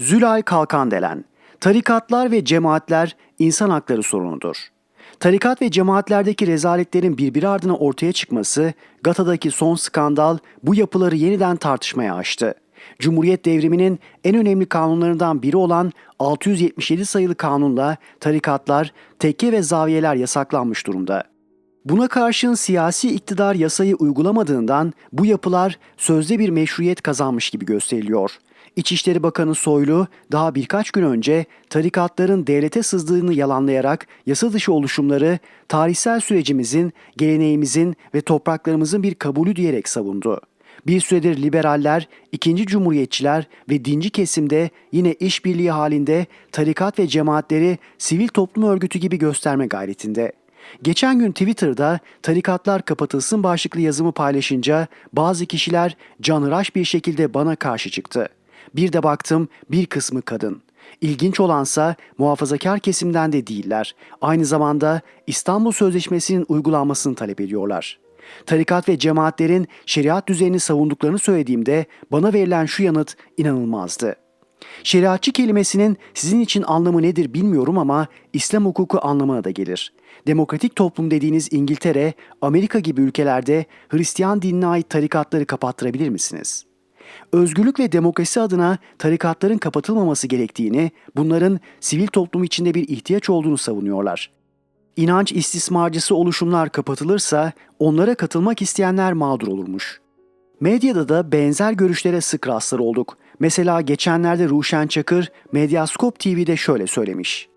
Zülal Kalkandelen, tarikatlar ve cemaatler insan hakları sorunudur. Tarikat ve cemaatlerdeki rezaletlerin birbiri ardına ortaya çıkması, Gata'daki son skandal bu yapıları yeniden tartışmaya açtı. Cumhuriyet devriminin en önemli kanunlarından biri olan 677 sayılı kanunla tarikatlar, tekke ve zaviyeler yasaklanmış durumda. Buna karşın siyasi iktidar yasayı uygulamadığından bu yapılar sözde bir meşruiyet kazanmış gibi gösteriliyor. İçişleri Bakanı Soylu daha birkaç gün önce tarikatların devlete sızdığını yalanlayarak yasa dışı oluşumları tarihsel sürecimizin, geleneğimizin ve topraklarımızın bir kabulü diyerek savundu. Bir süredir liberaller, ikinci cumhuriyetçiler ve dinci kesimde yine işbirliği halinde tarikat ve cemaatleri sivil toplum örgütü gibi gösterme gayretinde. Geçen gün Twitter'da tarikatlar kapatılsın başlıklı yazımı paylaşınca bazı kişiler canhıraş bir şekilde bana karşı çıktı. Bir de baktım bir kısmı kadın. İlginç olansa muhafazakar kesimden de değiller. Aynı zamanda İstanbul Sözleşmesi'nin uygulanmasını talep ediyorlar. Tarikat ve cemaatlerin şeriat düzenini savunduklarını söylediğimde bana verilen şu yanıt inanılmazdı. Şeriatçı kelimesinin sizin için anlamı nedir bilmiyorum ama İslam hukuku anlamına da gelir. Demokratik toplum dediğiniz İngiltere, Amerika gibi ülkelerde Hristiyan dinine ait tarikatları kapattırabilir misiniz? Özgürlük ve demokrasi adına tarikatların kapatılmaması gerektiğini, bunların sivil toplum içinde bir ihtiyaç olduğunu savunuyorlar. İnanç istismarcısı oluşumlar kapatılırsa onlara katılmak isteyenler mağdur olurmuş. Medyada da benzer görüşlere sık rastlar olduk. Mesela geçenlerde Ruşen Çakır Medyaskop TV'de şöyle söylemiş.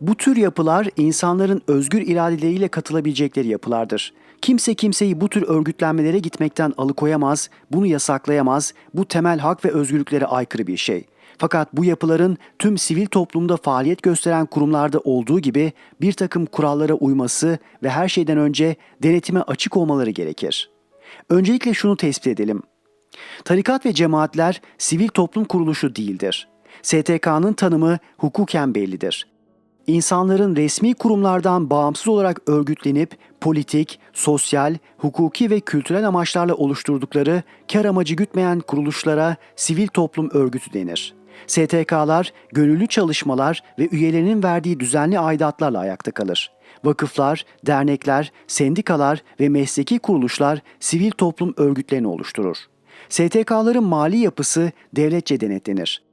Bu tür yapılar insanların özgür iradeleriyle katılabilecekleri yapılardır. Kimse kimseyi bu tür örgütlenmelere gitmekten alıkoyamaz, bunu yasaklayamaz, bu temel hak ve özgürlüklere aykırı bir şey. Fakat bu yapıların tüm sivil toplumda faaliyet gösteren kurumlarda olduğu gibi bir takım kurallara uyması ve her şeyden önce denetime açık olmaları gerekir. Öncelikle şunu tespit edelim. Tarikat ve cemaatler sivil toplum kuruluşu değildir. STK'nın tanımı hukuken bellidir. İnsanların resmi kurumlardan bağımsız olarak örgütlenip politik, sosyal, hukuki ve kültürel amaçlarla oluşturdukları kar amacı gütmeyen kuruluşlara sivil toplum örgütü denir. STK'lar gönüllü çalışmalar ve üyelerinin verdiği düzenli aidatlarla ayakta kalır. Vakıflar, dernekler, sendikalar ve mesleki kuruluşlar sivil toplum örgütlerini oluşturur. STK'ların mali yapısı devletçe denetlenir.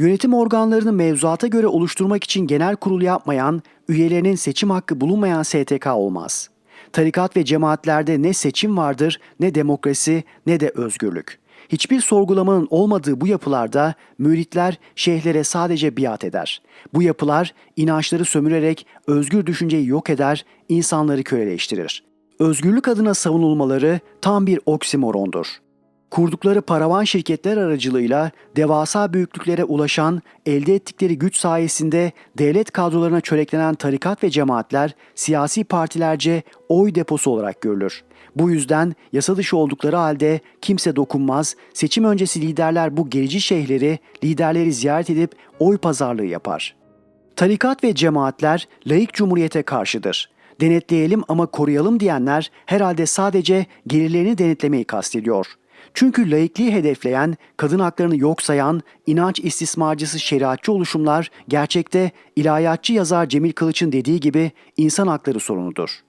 Yönetim organlarını mevzuata göre oluşturmak için genel kurul yapmayan, üyelerinin seçim hakkı bulunmayan STK olmaz. Tarikat ve cemaatlerde ne seçim vardır, ne demokrasi, ne de özgürlük. Hiçbir sorgulamanın olmadığı bu yapılarda müritler şeyhlere sadece biat eder. Bu yapılar inançları sömürerek özgür düşünceyi yok eder, insanları köleleştirir. Özgürlük adına savunulmaları tam bir oksimorondur kurdukları paravan şirketler aracılığıyla devasa büyüklüklere ulaşan, elde ettikleri güç sayesinde devlet kadrolarına çöreklenen tarikat ve cemaatler siyasi partilerce oy deposu olarak görülür. Bu yüzden yasa dışı oldukları halde kimse dokunmaz, seçim öncesi liderler bu gerici şeyhleri, liderleri ziyaret edip oy pazarlığı yapar. Tarikat ve cemaatler laik cumhuriyete karşıdır. Denetleyelim ama koruyalım diyenler herhalde sadece gelirlerini denetlemeyi kastediyor. Çünkü laikliği hedefleyen, kadın haklarını yok sayan, inanç istismarcısı şeriatçı oluşumlar gerçekte ilahiyatçı yazar Cemil Kılıç'ın dediği gibi insan hakları sorunudur.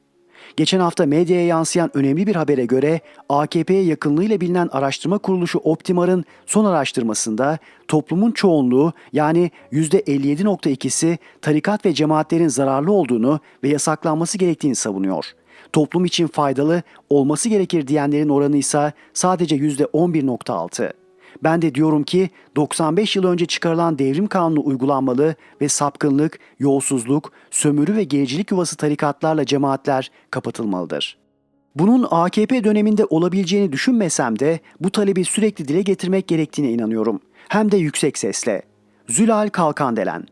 Geçen hafta medyaya yansıyan önemli bir habere göre AKP'ye yakınlığıyla bilinen araştırma kuruluşu Optimar'ın son araştırmasında toplumun çoğunluğu yani %57.2'si tarikat ve cemaatlerin zararlı olduğunu ve yasaklanması gerektiğini savunuyor toplum için faydalı olması gerekir diyenlerin oranı ise sadece %11.6. Ben de diyorum ki 95 yıl önce çıkarılan devrim kanunu uygulanmalı ve sapkınlık, yolsuzluk, sömürü ve gericilik yuvası tarikatlarla cemaatler kapatılmalıdır. Bunun AKP döneminde olabileceğini düşünmesem de bu talebi sürekli dile getirmek gerektiğine inanıyorum. Hem de yüksek sesle. Zülal Kalkandelen